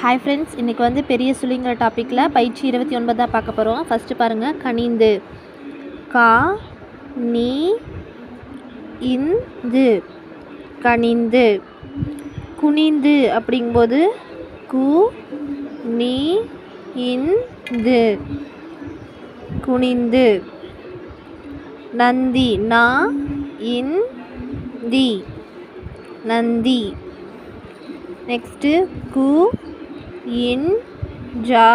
Hi friends இன்றைக்கி வந்து பெரிய சுழிங்கிற டாப்பிக்கில் பயிற்சி இருபத்தி ஒன்பது தான் பார்க்க போகிறோம் ஃபஸ்ட்டு பாருங்கள் கனிந்து. கா நீ இந்து. கனிந்து. குனிந்து அப்படிங்கும்போது கு நீ இந்து. குனிந்து. நந்தி நா இன் தி நந்தி. நெக்ஸ்ட்டு கு இன் ஜா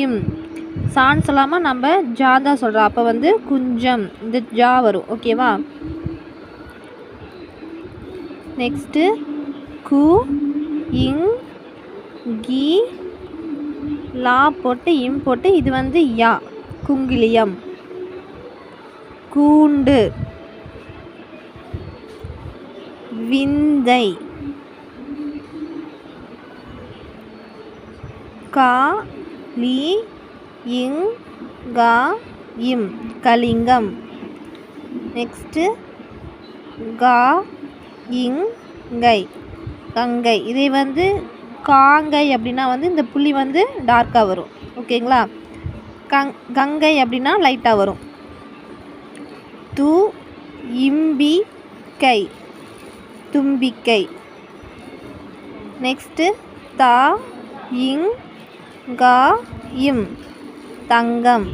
இம். சான்னு சொல்லாமல் நம்ம ஜா தான் சொல்கிறோம் அப்போ வந்து குஞ்சம் இந்த ஜா வரும். ஓகேவா நெக்ஸ்ட்டு கு இங் கி லா போட்டு இம் போட்டு இது வந்து யா குங்கிலியம். கூண்டு. விந்தை. கா லி இங் கா இம் கலிங்கம். நெக்ஸ்ட்டு கா இங் கை. கங்கை. இதை வந்து காங்கை அப்படின்னா வந்து இந்த புள்ளி வந்து டார்க்காக வரும். ஓகேங்களா கங் கங்கை அப்படின்னா லைட்டாக வரும். து இம்பி கை. தும்பிக்கை. நெக்ஸ்ட்டு தா இங் கா இம் தங்கம்.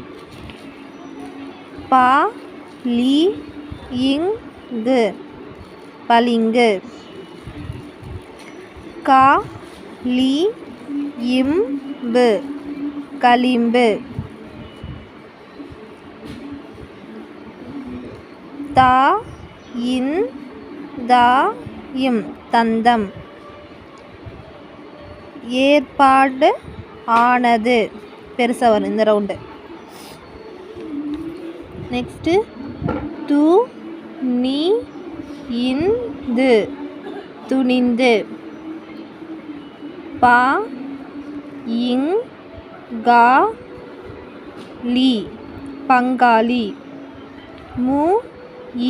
பா லி இங்கு. பளிங்கு. கா லி இம்பு. களிம்பு. தா இன் தா இம் தந்தம். ஏற்பாடு ஆனது. பெருசாக வரும் இந்த ரவுண்டு நெக்ஸ்ட்டு து நீ இந்து. துணிந்து. பா இங் கா லி. பங்காளி. மு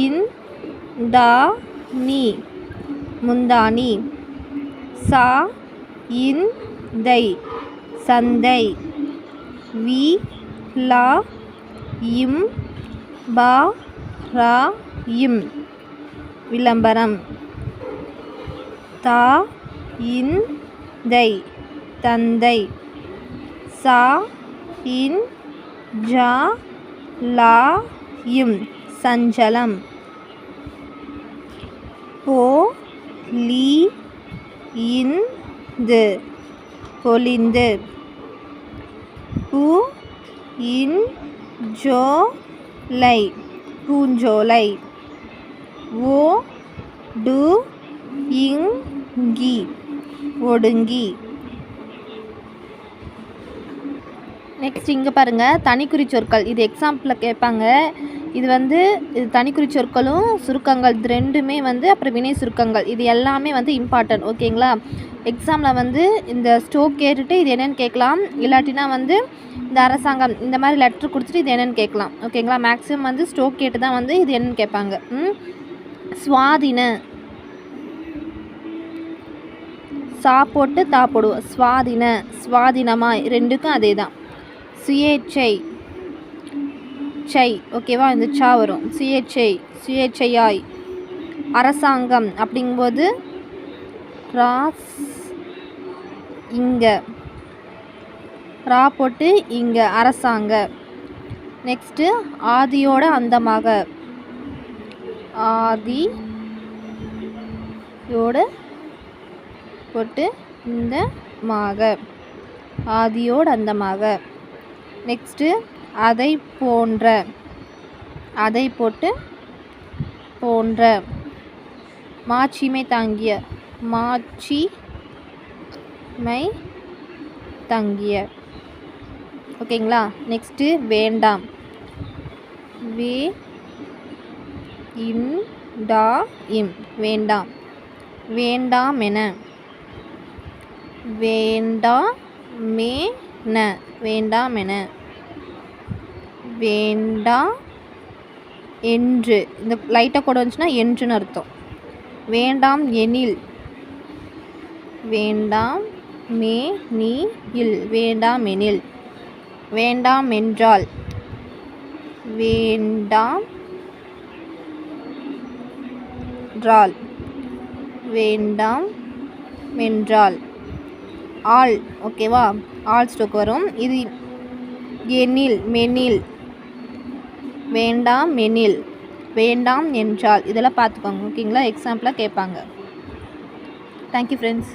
இன் தா நீ. முந்தானி சா இன் தை. சந்தை வி. லா. இம். பா. ரா. இம். விளம்பரம். தா. இன். தை. தந்தை. சா. இன். ஜா. லா. இம். சஞ்சலம். போ. லீ. இந்து. பொலிந்து. பூ இன் Joe lie. Poonjolai. O to இங்கி ஒடுங்கி. நெக்ஸ்ட் இங்கே பாருங்கள் தனிக்குறி சொற்கள். இது எக்ஸாம்பிளில் கேட்பாங்க. இது வந்து இது தனிக்குறி சொற்களும் சுருக்கங்கள் இது ரெண்டுமே வந்து அப்புறம் வினை சுருக்கங்கள். இது எல்லாமே வந்து இம்பார்ட்டன்ட் ஓகேங்களா எக்ஸாமில் வந்து இந்த ஸ்டோக் கேட்டுட்டு இது என்னென்னு கேட்கலாம். இல்லாட்டினா வந்து இந்த அரசாங்கம் இந்த மாதிரி லெட்ரு கொடுத்துட்டு இது என்னென்னு கேட்கலாம். ஓகேங்களா மேக்ஸிமம் வந்து ஸ்டோக் கேட்டு தான் வந்து இது என்னென்னு கேட்பாங்க. ம்? சுவாதின. சா போட்டு தா போடுவோம். சுவாதின. சுவாதினமாக ரெண்டுக்கும் அதே தான் சுயேச்சை சை ஓகேவா? இந்த சா வரும். சுயேட்சை. சுயேட்சையாய். அரசாங்கம் அப்படிங்கும்போது ராஸ் இங்கே. ரா போட்டு இங்கே அரசாங்க. நெக்ஸ்ட்டு ஆதியோட அந்தமாக. ஆதி யோடு போட்டு இந்த மாக. ஆதியோடு அந்தமாக. நெக்ஸ்ட்டு அதை போன்ற அதை போட்டு போன்ற. மாட்சிமை தாங்கிய மாட்சி மை தங்கிய. ஓகேங்களா? நெக்ஸ்ட்டு வேண்டாம். வே இம் டா இம். வேண்டாம். வேண்டாம் என வேண்டாம் மே ந. வேண்டாம் என வேண்டாம் என்று. இந்த லைட்டாக கூட வந்துச்சுன்னா என்றுன்னு அர்த்தம். வேண்டாம் எனில். வேண்டாம் மே நீ இல். வேண்டாம் எனில். வேண்டாம் என்றால். வேண்டாம் என்றால். வேண்டாம் என்றால். ஆள். ஓகேவா ஆல் ஸ்டோக் வரும். இது எனில் மெனில். வேண்டாம் மெனில் வேண்டாம் என்றால். இதெல்லாம் பார்த்துக்கோங்க ஓகேங்களா? எக்ஸாம்பிளாக கேட்பாங்க. Thank you friends